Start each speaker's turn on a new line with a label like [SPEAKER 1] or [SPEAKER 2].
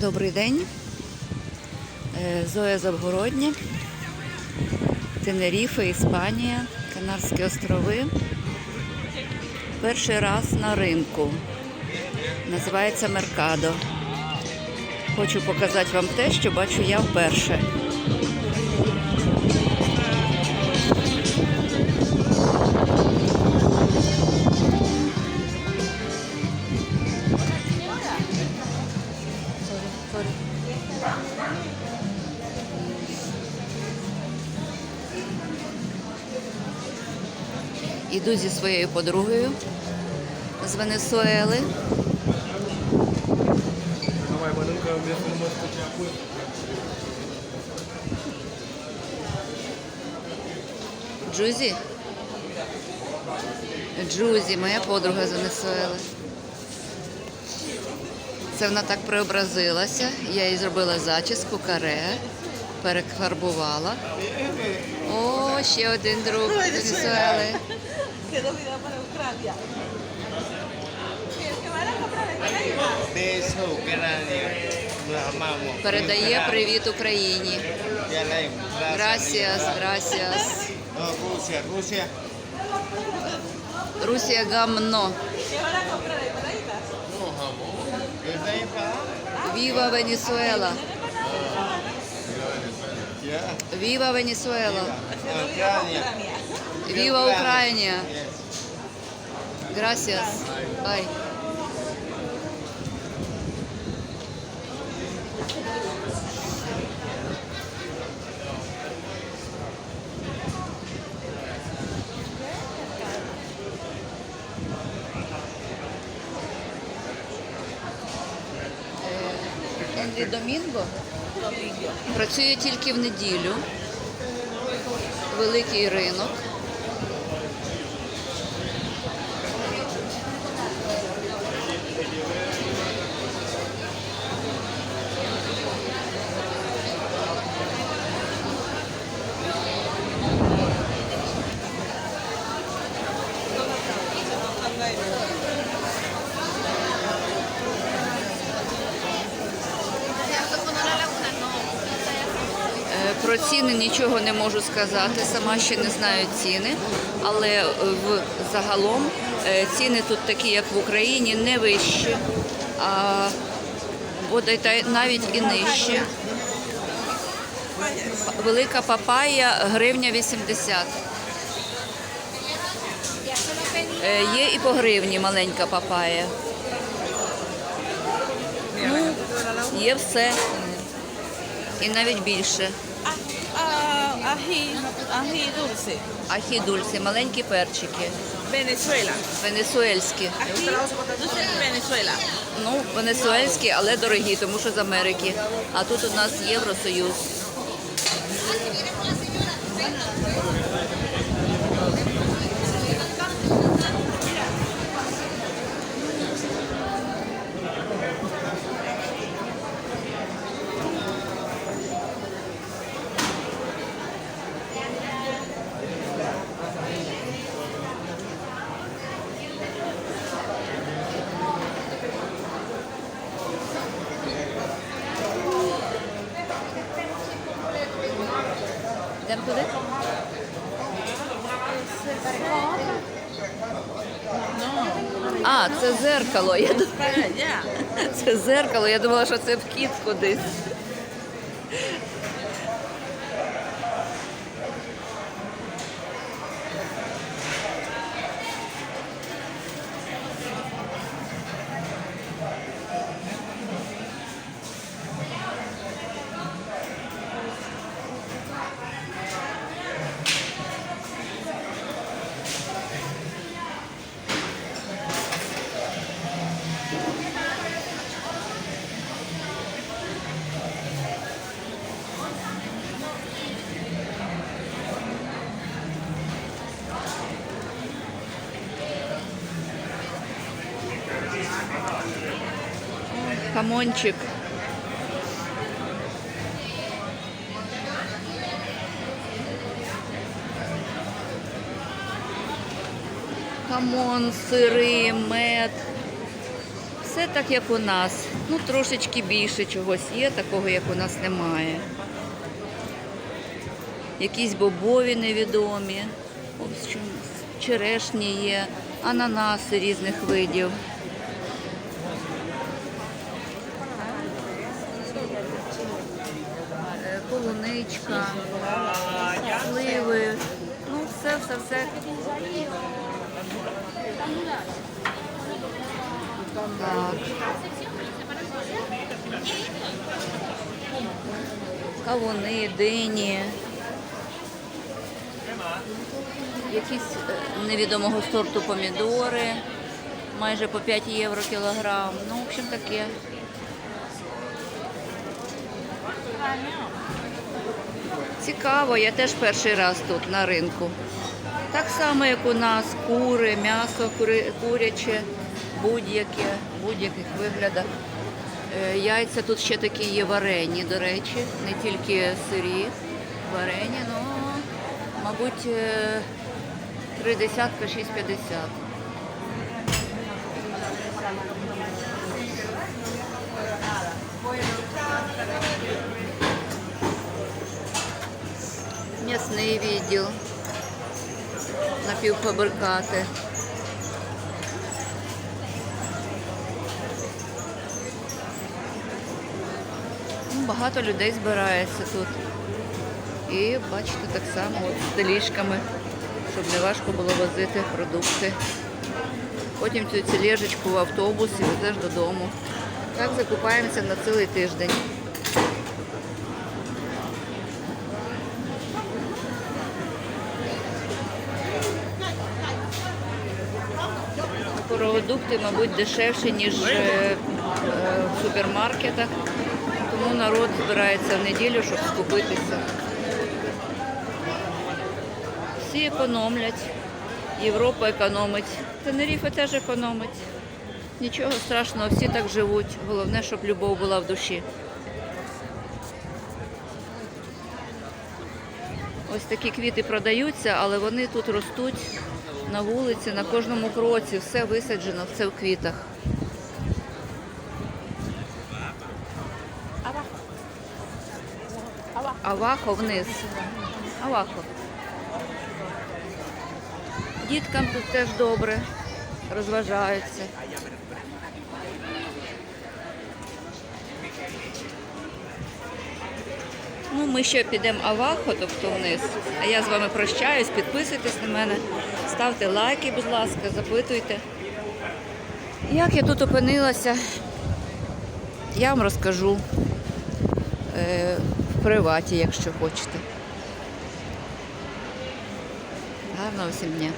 [SPEAKER 1] Добрий день. Е, Зоя Завгородня, Тенеріфа, Іспанія, Канарські острови. Перший раз на ринку. Називається Меркадо. Хочу показати вам те, що бачу я вперше. Іду зі своєю подругою з Венесуели. Джузі. Джузі, моя подруга з Венесуели. Це вона так преобразилася. Я їй зробила зачіску, каре, перефарбувала. О, ще один друг з Венесуели. Передає привіт Україні.
[SPEAKER 2] No, Rusia, Rusia.
[SPEAKER 1] Русія гамно. Viva Venezuela.
[SPEAKER 2] Viva
[SPEAKER 1] Venezuela. Viva
[SPEAKER 2] Ucrania.
[SPEAKER 1] Gracias. Bye. Е, Домінго працює тільки в неділю. Великий ринок. Е, Про ціни нічого не можу сказати, сама ще не знаю ціни, але е, в загалом е, ціни тут такі, як в Україні, не вищі, а бодай навіть і нижчі. Велика папая гривня 80. Е, Є і по гривні маленька папая. Ну, є все. І навіть більше.
[SPEAKER 3] Ají, ají dulce.
[SPEAKER 1] Ахі дульці, маленькі перчики,
[SPEAKER 3] Venezuela.
[SPEAKER 1] венесуельські.
[SPEAKER 3] Ají dulce de Venezuela.
[SPEAKER 1] Ну, венесуельські, але дорогі, тому що з Америки. А тут у нас Євросоюз. Туди? А, це зеркало. Це зеркало. Я думала, що це вхід кудись. Хамончик. Хамон, сири, мед. Все так, як у нас. Ну, трошечки більше чогось є, такого як у нас немає. Якісь бобові невідомі, черешні є, ананаси різних видів. Е, Полуничка, сливи, ну все, все, все. Так. Кавуни, дині. Якісь е, невідомого сорту помідори, майже по 5 євро кілограм. Ну, в общем, таке. Цікаво, я теж перший раз тут на ринку. Так само, як у нас кури, м'ясо куряче, будь-яке, в будь-яких виглядах. Е, Яйця тут ще такі є варені, до речі, не тільки сирі, варені, ну, мабуть, е, три десятка, шість п'ятдесят. М'ясний відділ, напівфабрикати. Ну, Багато людей збирається тут. І бачите, так само з теліжками, щоб не важко було возити продукти. Потім цю тележечку в автобус і везеш додому. Так закупаємося на цілий тиждень. Продукти, мабуть, дешевші, ніж е, е, в супермаркетах. Тому народ збирається в неділю, щоб скупитися. Всі економлять. Європа економить. Тенеріфе теж економить. Нічого страшного, всі так живуть. Головне, щоб любов була в душі. Ось такі квіти продаються, але вони тут ростуть на вулиці, на кожному кроці. Все висаджено, все в квітах. Авахо вниз. Авахо. Діткам тут теж добре, розважаються. Ну, ми ще підемо Авахо, тобто вниз. А я з вами прощаюсь, підписуйтесь на мене, ставте лайки, будь ласка, запитуйте. Як я тут опинилася, я вам розкажу е, в приваті, якщо хочете. Гарного всім дня.